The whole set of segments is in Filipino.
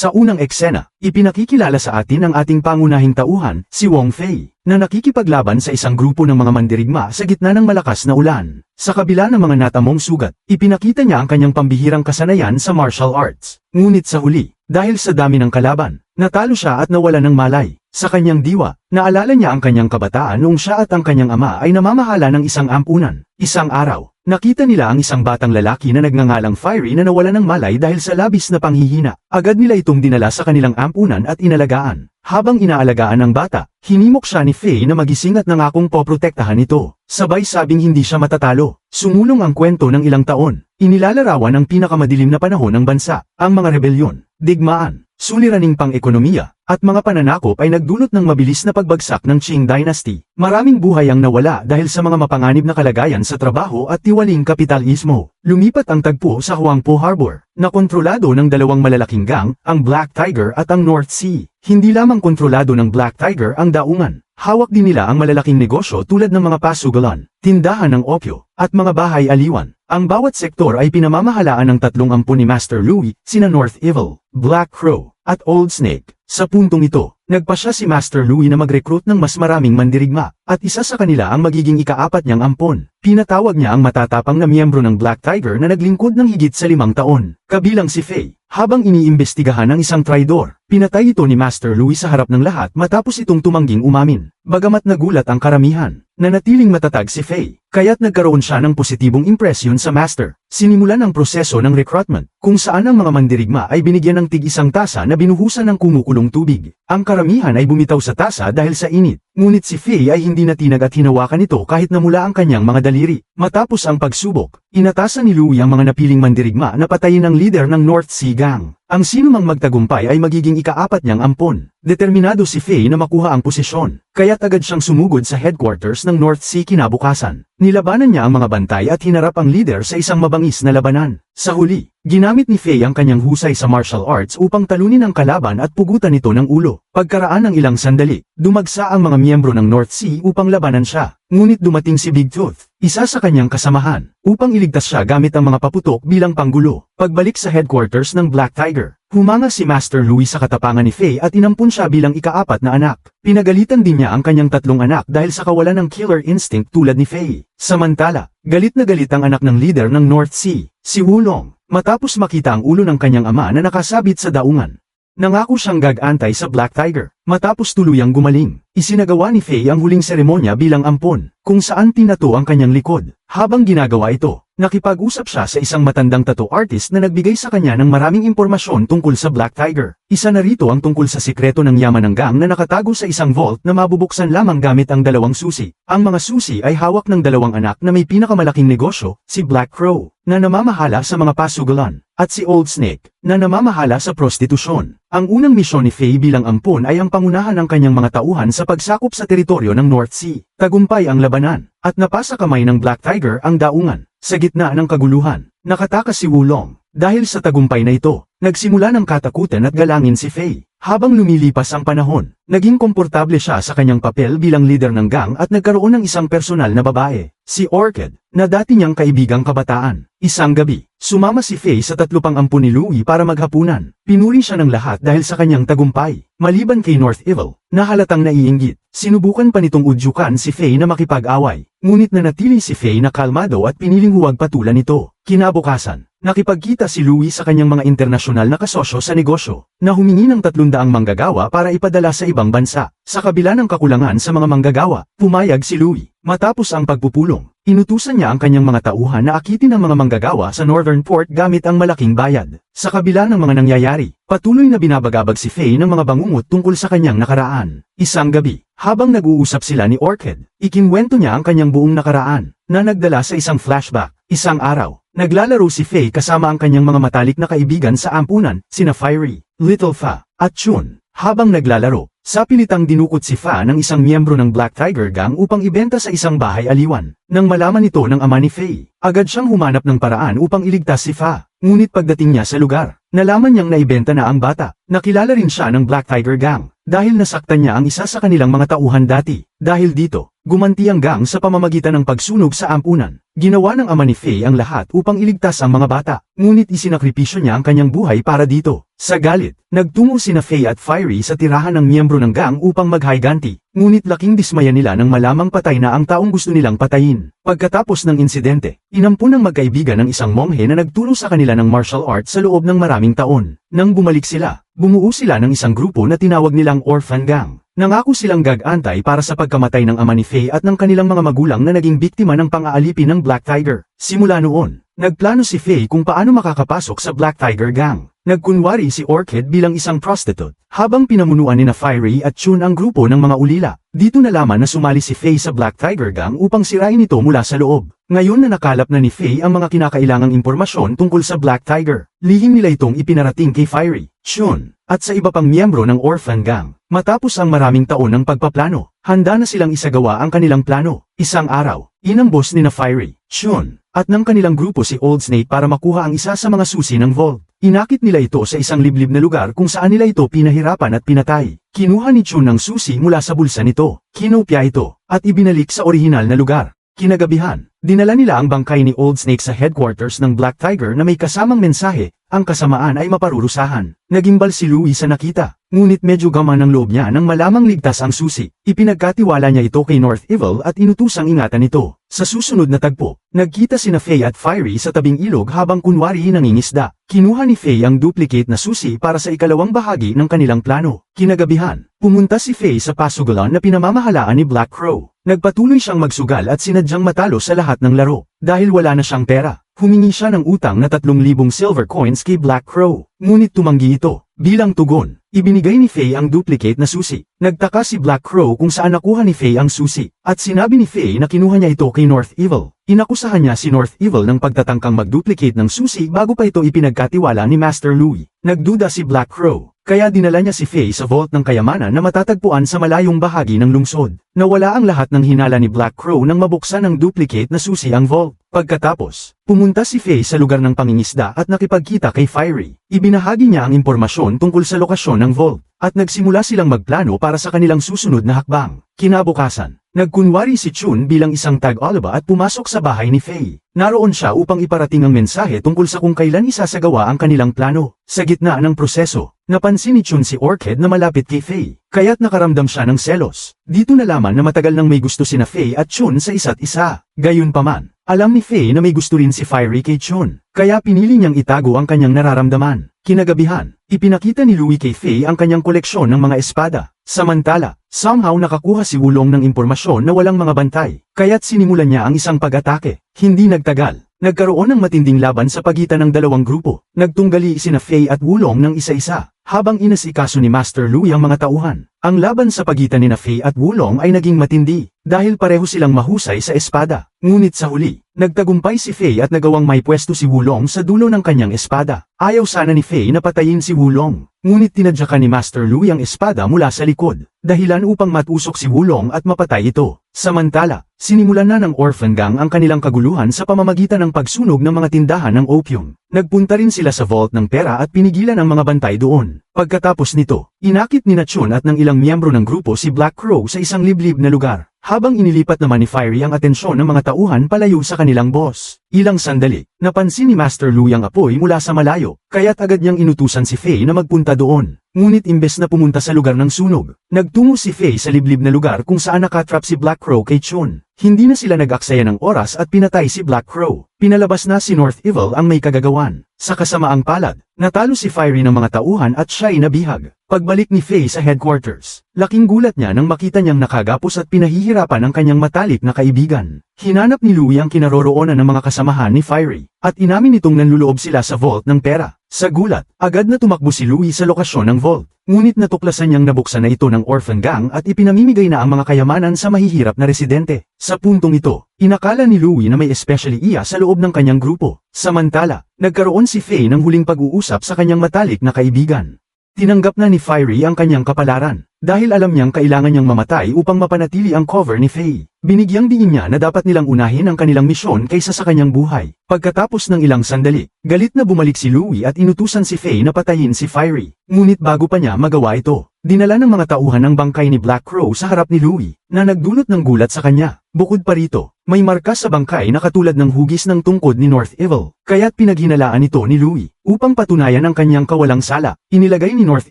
Sa unang eksena, ipinakikilala sa atin ang ating pangunahing tauhan, si Wong Fei, na nakikipaglaban sa isang grupo ng mga mandirigma sa gitna ng malakas na ulan. Sa kabila ng mga natamong sugat, ipinakita niya ang kanyang pambihirang kasanayan sa martial arts. Ngunit sa huli, dahil sa dami ng kalaban, natalo siya at nawala ng malay. Sa kanyang diwa, naalala niya ang kanyang kabataan noong siya at ang kanyang ama ay namamahala ng isang ampunan. Isang araw, nakita nila ang isang batang lalaki na nagngangalang Fiery na nawala ng malay dahil sa labis na panghihina. Agad nila itong dinala sa kanilang ampunan at inalagaan. Habang inaalagaan ng bata, hinimok siya ni Faye na magising at nangakong poprotektahan ito. Sabay sabing hindi siya matatalo. Sumulong ang kwento ng ilang taon. Inilalarawan ang pinakamadilim na panahon ng bansa, ang mga rebelyon, digmaan, suliraning pang-ekonomiya, at mga pananakop ay nagdulot ng mabilis na pagbagsak ng Qing Dynasty. Maraming buhay ang nawala dahil sa mga mapanganib na kalagayan sa trabaho at tiwaling kapitalismo. Lumipat ang tagpo sa Huangpo Harbor, na kontrolado ng dalawang malalaking gang, ang Black Tiger at ang North Sea. Hindi lamang kontrolado ng Black Tiger ang daungan, hawak din nila ang malalaking negosyo tulad ng mga pasugalan, tindahan ng opyo, at mga bahay aliwan. Ang bawat sektor ay pinamamahalaan ng tatlong ampun ni Master Louis, sina North Evil, Black Crow, at Old Snake. Sa puntong ito, nagpasya si Master Louis na mag-recruit ng mas maraming mandirigma, at isa sa kanila ang magiging ikaapat niyang ampon. Pinatawag niya ang matatapang na miyembro ng Black Tiger na naglingkod ng higit sa limang taon, kabilang si Faye. Habang iniimbestigahan ng isang traidor, pinatay ito ni Master Louis sa harap ng lahat matapos itong tumangging umamin. Bagamat nagulat ang karamihan, nanatiling matatag si Faye, kaya't nagkaroon siya ng positibong impresyon sa Master. Sinimulan ang proseso ng recruitment, kung saan ang mga mandirigma ay binigyan ng tig-isang tasa na binuhusan ng kumukulong tubig. Ang karamihan ay bumitaw sa tasa dahil sa init, ngunit si Faye ay hindi natinag at hinawakan ito kahit namula ang kanyang mga daliri. Matapos ang pagsubok, inatasan ni Louie ang mga napiling mandirigma na patayin ang leader ng North Sea Gang. Ang sinumang magtagumpay ay magiging ikaapat niyang ampon. Determinado si Faye na makuha ang posisyon, kaya't agad siyang sumugod sa headquarters ng North Sea kinabukasan. Nilabanan niya ang mga bantay at hinarap ang leader sa isang mabangis na labanan. Sa huli, ginamit ni Faye ang kanyang husay sa martial arts upang talunin ang kalaban at pugutan ito ng ulo. Pagkaraan ng ilang sandali, dumagsa ang mga miyembro ng North Sea upang labanan siya. Ngunit dumating si Big Tooth, isa sa kanyang kasamahan, upang iligtas siya gamit ang mga paputok bilang panggulo. Pagbalik sa headquarters ng Black Tiger, humanga si Master Louis sa katapangan ni Faye at inampun siya bilang ikaapat na anak. Pinagalitan din niya ang kanyang tatlong anak dahil sa kawalan ng killer instinct tulad ni Faye. Samantala, galit na galit ang anak ng leader ng North Sea, si Wulong, matapos makita ang ulo ng kanyang ama na nakasabit sa daungan. Nangako siyang gag-antay sa Black Tiger, matapos tuluyang gumaling. Isinagawa ni Faye ang huling seremonya bilang ampon, kung saan tinato ang kanyang likod. Habang ginagawa ito, nakipag-usap siya sa isang matandang tattoo artist na nagbigay sa kanya ng maraming impormasyon tungkol sa Black Tiger. Isa na rito ang tungkol sa sikreto ng yaman ng gang na nakatago sa isang vault na mabubuksan lamang gamit ang dalawang susi. Ang mga susi ay hawak ng dalawang anak na may pinakamalaking negosyo, si Black Crow, na namamahala sa mga pasugalan, at si Old Snake, na namamahala sa prostitusyon. Ang unang misyon ni Faye bilang ampon ay ang pangunahan ng kanyang mga tauhan sa pagsakop sa teritoryo ng North Sea. Tagumpay ang labanan, at napasa kamay ng Black Tiger ang daungan. Sa gitna ng kaguluhan, nakatakas si Wulong. Dahil sa tagumpay na ito, nagsimula ng katakutan at galangin si Faye. Habang lumilipas ang panahon, naging komportable siya sa kanyang papel bilang leader ng gang at nagkaroon ng isang personal na babae, si Orchid, na dati niyang kaibigang kabataan. Isang gabi, sumama si Faye sa tatlo pang ampun ni Louie para maghapunan. Pinuri siya ng lahat dahil sa kanyang tagumpay. Maliban kay North Evil, na halatang naiinggit, sinubukan pa nitong udyukan si Faye na makipag-away. Ngunit nanatili si Faye na kalmado at piniling huwag patulan ito. Kinabukasan, nakipagkita si Louie sa kanyang mga internasyonal na kasosyo sa negosyo, na humingi ng 300 manggagawa para ipadala sa ibang bansa. Sa kabila ng kakulangan sa mga manggagawa, pumayag si Louie. Matapos ang pagpupulong, inutusan niya ang kanyang mga tauhan na akitin ang mga manggagawa sa Northern Port gamit ang malaking bayad. Sa kabila ng mga nangyayari, patuloy na binabagabag si Faye ng mga bangungot tungkol sa kanyang nakaraan. Isang gabi, habang nag-uusap sila ni Orchid, ikinwento niya ang kanyang buong nakaraan, na nagdala sa isang flashback. Isang araw, naglalaro si Faye kasama ang kanyang mga matalik na kaibigan sa ampunan, sina Fiery, Little Fa, at Chun. Habang naglalaro, Sa pilitang dinukot si Fa ng isang miyembro ng Black Tiger Gang upang ibenta sa isang bahay aliwan. Nang malaman ito ng ama ni Faye, agad siyang humanap ng paraan upang iligtas si Fa. Ngunit pagdating niya sa lugar, nalaman niyang naibenta na ang bata. Nakilala rin siya ng Black Tiger Gang, dahil nasaktan niya ang isa sa kanilang mga tauhan dati. Dahil dito, gumanti ang gang sa pamamagitan ng pagsunog sa ampunan. Ginawa ng ama ni Faye ang lahat upang iligtas ang mga bata, ngunit isinakripisyo niya ang kanyang buhay para dito. Sa galit, nagtungo sina Faye at Fiery sa tirahan ng miyembro ng gang upang maghayganti, ngunit laking dismaya nila nang malamang patay na ang taong gusto nilang patayin. Pagkatapos ng insidente, inampun ng magkaibigan ng isang monghe na nagturo sa kanila ng martial arts sa loob ng maraming taon. Nang bumalik sila, bumuo sila ng isang grupo na tinawag nilang Orphan Gang. Nangako silang gagantay para sa pagkamatay ng ama ni Faye at ng kanilang mga magulang na naging biktima ng pang-aalipin ng Black Tiger. Simula noon, nagplano si Faye kung paano makakapasok sa Black Tiger Gang. Nagkunwari si Orchid bilang isang prostitute, habang pinamunuan ni na Fiery at Chun ang grupo ng mga ulila. Dito nalaman na sumali si Faye sa Black Tiger Gang upang sirain ito mula sa loob. Ngayon na nakalap na ni Faye ang mga kinakailangang impormasyon tungkol sa Black Tiger, lihim nila itong ipinarating kay Fiery, Chun, at sa iba pang miyembro ng Orphan Gang. Matapos ang maraming taon ng pagpaplano, handa na silang isagawa ang kanilang plano. Isang araw, inambos ni na Fiery, Chun, at ng kanilang grupo si Old Snake para makuha ang isa sa mga susi ng vault. Inakit nila ito sa isang liblib na lugar kung saan nila ito pinahirapan at pinatay. Kinuha ni Chun ng susi mula sa bulsa nito, kinopya ito, at ibinalik sa orihinal na lugar. Kinagabihan, dinala nila ang bangkay ni Old Snake sa headquarters ng Black Tiger na may kasamang mensahe, ang kasamaan ay maparurusahan. Nagimbal si Louis sa nakita, ngunit medyo gaman ang loob niya nang malamang ligtas ang susi. Ipinagkatiwala niya ito kay North Evil at inutusang ingatan ito. Sa susunod na tagpo, nagkita sina Faye at Fiery sa tabing ilog habang kunwari nangingisda. Kinuha ni Faye ang duplicate na susi para sa ikalawang bahagi ng kanilang plano. Kinagabihan, pumunta si Faye sa pasugalan na pinamamahalaan ni Black Crow. Nagpatuloy siyang magsugal at sinadyang matalo sa lahat ng laro. Dahil wala na siyang pera, humingi siya ng utang na 3,000 silver coins kay Black Crow. Ngunit tumanggi ito. Bilang tugon, ibinigay ni Faye ang duplicate na susi. Nagtaka si Black Crow kung saan nakuha ni Faye ang susi, at sinabi ni Faye na kinuha niya ito kay North Evil. Inakusahan niya si North Evil ng pagtatangkang mag-duplicate ng susi bago pa ito ipinagkatiwala ni Master Louis. Nagduda si Black Crow, kaya dinala niya si Faye sa vault ng kayamanan na matatagpuan sa malayong bahagi ng lungsod. Nawala ang lahat ng hinala ni Black Crow nang mabuksan ng duplicate na susi ang vault. Pagkatapos, pumunta si Faye sa lugar ng pangingisda at nakipagkita kay Fiery. Ibinahagi niya ang impormasyon tungkol sa lokasyon ng vault, at nagsimula silang magplano para sa kanilang susunod na hakbang. Kinabukasan, nagkunwari si Chun bilang isang tag-alaba at pumasok sa bahay ni Faye. Naroon siya upang iparating ang mensahe tungkol sa kung kailan isasagawa ang kanilang plano. Sa gitna ng proseso, napansin ni Chun si Orchid na malapit kay Faye, kaya't nakaramdam siya ng selos. Dito nalaman na matagal nang may gusto sina Faye at Chun sa isa't isa. Gayunpaman, alam ni Faye na may gusto rin si Fiery kay Chun, kaya pinili niyang itago ang kanyang nararamdaman. Kinagabihan, ipinakita ni Louis kay Faye ang kanyang koleksyon ng mga espada. Samantala, somehow nakakuha si Wulong ng impormasyon na walang mga bantay, kaya't sinimulan niya ang isang pag-atake. Hindi nagtagal, nagkaroon ng matinding laban sa pagitan ng dalawang grupo. Nagtunggali sina Faye at Wulong ng isa-isa, habang inasikaso ni Master Louis ang mga tauhan. Ang laban sa pagitan ni Faye at Wulong ay naging matindi, dahil pareho silang mahusay sa espada. Ngunit sa huli, nagtagumpay si Faye at nagawang may pwesto si Wulong sa dulo ng kanyang espada. Ayaw sana ni Faye na patayin si Wulong, ngunit tinadyakan ni Master Louis ang espada mula sa likod, dahilan upang matusok si Wulong at mapatay ito. Samantala, sinimulan na ng Orphan Gang ang kanilang kaguluhan sa pamamagitan ng pagsunog ng mga tindahan ng opium. Nagpunta rin sila sa vault ng pera at pinigilan ang mga bantay doon. Pagkatapos nito, inakit ni Nachun at ng ilang miyembro ng grupo si Black Crow sa isang liblib na lugar. Habang inilipat naman ni Fiery ang atensyon ng mga tauhan palayo sa kanilang boss. Ilang sandali, napansin ni Master Lu ang apoy mula sa malayo, kaya't agad niyang inutusan si Faye na magpunta doon. Ngunit imbes na pumunta sa lugar ng sunog, nagtungo si Faye sa liblib na lugar kung saan nakatrap si Black Crow kay Chun. Hindi na sila nag-aksaya ng oras at pinatay si Black Crow. Pinalabas na si North Evil ang may kagagawan. Sa kasamaang palad, natalo si Fiery ng mga tauhan at siya'y nabihag. Pagbalik ni Faye sa headquarters, laking gulat niya nang makita niyang nakagapos at pinahihirapan ang kanyang matalik na kaibigan. Hinanap ni Louie ang kinaroroonan ng mga kasamahan ni Fiery, at inamin nitong nanluloob sila sa vault ng pera. Sa gulat, agad na tumakbo si Louie sa lokasyon ng vault. Ngunit natuklasan niyang nabuksan na ito ng orphan gang at ipinamimigay na ang mga kayamanan sa mahihirap na residente. Sa puntong ito, inakala ni Louie na may especially iya sa loob ng kanyang grupo. Samantala, nagkaroon si Faye ng huling pag-uusap sa kanyang matalik na kaibigan. Tinanggap na ni Fiery ang kanyang kapalaran. dahil alam niyang kailangan niyang mamatay upang mapanatili ang cover ni Faye. Binigyang diin niya na dapat nilang unahin ang kanilang misyon kaysa sa kanyang buhay. Pagkatapos ng ilang sandali, galit na bumalik si Louie at inutusan si Faye na patayin si Fiery. Ngunit bago pa niya magawa ito, dinala ng mga tauhan ang bangkay ni Black Crow sa harap ni Louie, na nagdulot ng gulat sa kanya. Bukod pa rito, may marka sa bangkay na katulad ng hugis ng tungkod ni North Evil, kaya't pinaghinalaan ito ni Louie. Upang patunayan ang kanyang kawalang sala, inilagay ni North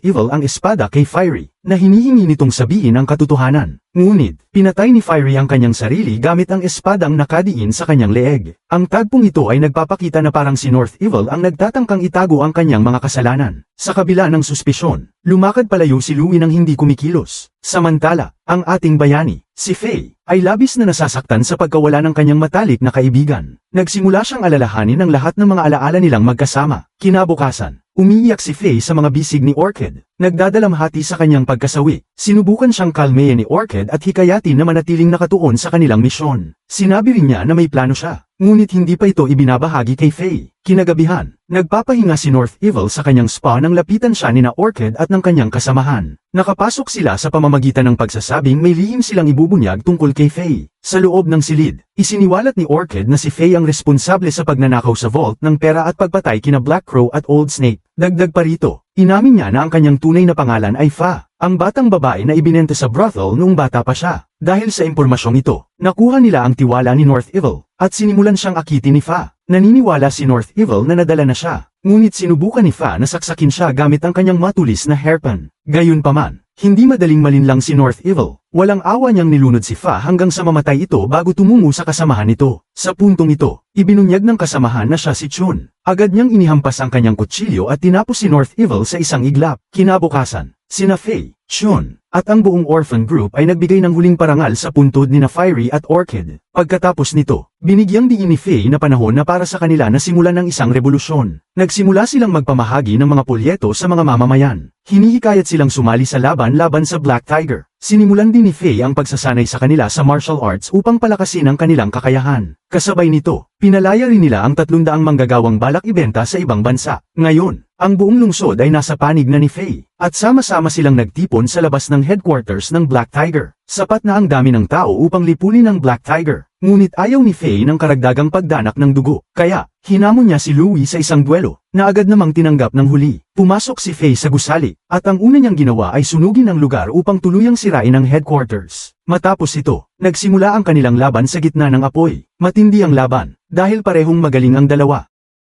Evil ang espada kay Fiery, na hinihingi nitong sabihin ang katotohanan. Ngunit, pinatay ni Fiery ang kanyang sarili gamit ang espadang nakadiin sa kanyang leeg. Ang tagpong ito ay nagpapakita na parang si North Evil ang nagtatangkang itago ang kanyang mga kasalanan. Sa kabila ng suspisyon, lumakad palayo si Louie nang hindi kumikilos. Samantala, ang ating bayani, si Faye, ay labis na nasasaktan sa pagkawala ng kanyang matalik na kaibigan. Nagsimula siyang alalahanin ang lahat ng mga alaala nilang magkasama. Kinabukasan, umiiyak si Faye sa mga bisig ni Orchid. Nagdadalamhati sa kanyang pagkasawi. Sinubukan siyang kalmehin ni Orchid at hikayatin na manatiling nakatuon sa kanilang misyon. Sinabi rin niya na may plano siya. Ngunit hindi pa ito ibinabahagi kay Faye. Kinagabihan, nagpapahinga si North Evil sa kanyang spa nang lapitan siya ni na Orchid at ng kanyang kasamahan. Nakapasok sila sa pamamagitan ng pagsasabing may lihim silang ibubunyag tungkol kay Faye. Sa loob ng silid, isiniwalat ni Orchid na si Faye ang responsable sa pagnanakaw sa vault ng pera at pagpatay kina Black Crow at Old Snake. Dagdag pa rito, inamin niya na ang kanyang tunay na pangalan ay Fa, ang batang babae na ibinenta sa brothel noong bata pa siya. Dahil sa impormasyong ito, nakuha nila ang tiwala ni North Evil, at sinimulan siyang akitin ni Fa. Naniniwala si North Evil na nadala na siya, ngunit sinubukan ni Fa na saksakin siya gamit ang kanyang matulis na hairpin. Gayunpaman, hindi madaling malinlang si North Evil. Walang awa niyang nilunod si Fa hanggang sa mamatay ito bago tumungo sa kasamahan nito. Sa puntong ito, ibinunyag ng kasamahan na siya si Chun. Agad niyang inihampas ang kanyang kutsilyo at tinapos si North Evil sa isang iglap. Kinabukasan, sina Faye, Chun, at ang buong orphan group ay nagbigay ng huling parangal sa puntod ni na Fiery at Orchid. Pagkatapos nito, binigyang diin ni Faye na panahon na para sa kanila na simulan ng isang revolusyon. Nagsimula silang magpamahagi ng mga polyeto sa mga mamamayan. Hinihikayat silang sumali sa laban laban sa Black Tiger. Sinimulan din ni Faye ang pagsasanay sa kanila sa martial arts upang palakasin ang kanilang kakayahan. Kasabay nito, pinalaya rin nila ang 300 manggagawang balak ibenta sa ibang bansa. Ngayon, ang buong lungsod ay nasa panig na ni Faye, at sama-sama silang nagtipon sa labas ng headquarters ng Black Tiger. Sapat na ang dami ng tao upang lipulin ang Black Tiger, ngunit ayaw ni Faye ng karagdagang pagdanak ng dugo. Kaya, hinamon niya si Louie sa isang duelo, na agad namang tinanggap ng huli. Pumasok si Faye sa gusali, at ang una niyang ginawa ay sunugin ang lugar upang tuluyang sirain ang headquarters. Matapos ito, nagsimula ang kanilang laban sa gitna ng apoy. Matindi ang laban, dahil parehong magaling ang dalawa.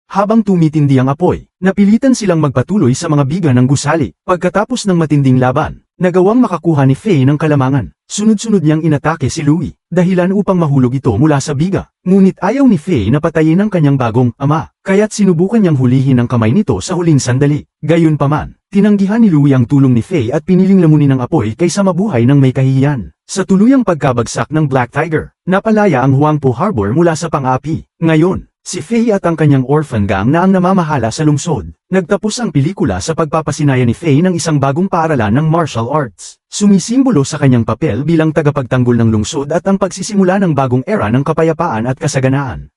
Habang tumitindi ang apoy, napilitan silang magpatuloy sa mga biga ng gusali. Pagkatapos ng matinding laban, nagawang makakuha ni Faye ng kalamangan. Sunod-sunod niyang inatake si Louie, dahilan upang mahulog ito mula sa biga. Ngunit ayaw ni Faye na patayin ang kanyang bagong ama, kaya't sinubukan niyang hulihin ang kamay nito sa huling sandali. Gayunpaman, tinanggihan ni Louie ang tulong ni Faye at piniling lamunin ang apoy kaysa mabuhay ng may kahihiyan. Sa tuluyang pagkabagsak ng Black Tiger, napalaya ang Huangpu Harbor mula sa pang-api. Ngayon, Si Faye at ang kanyang orphan gang na ang namamahala sa lungsod. Nagtapos ang pelikula sa pagpapasinaya ni Faye ng isang bagong paaralan ng martial arts. Sumisimbolo sa kanyang papel bilang tagapagtanggol ng lungsod at ang pagsisimula ng bagong era ng kapayapaan at kasaganaan.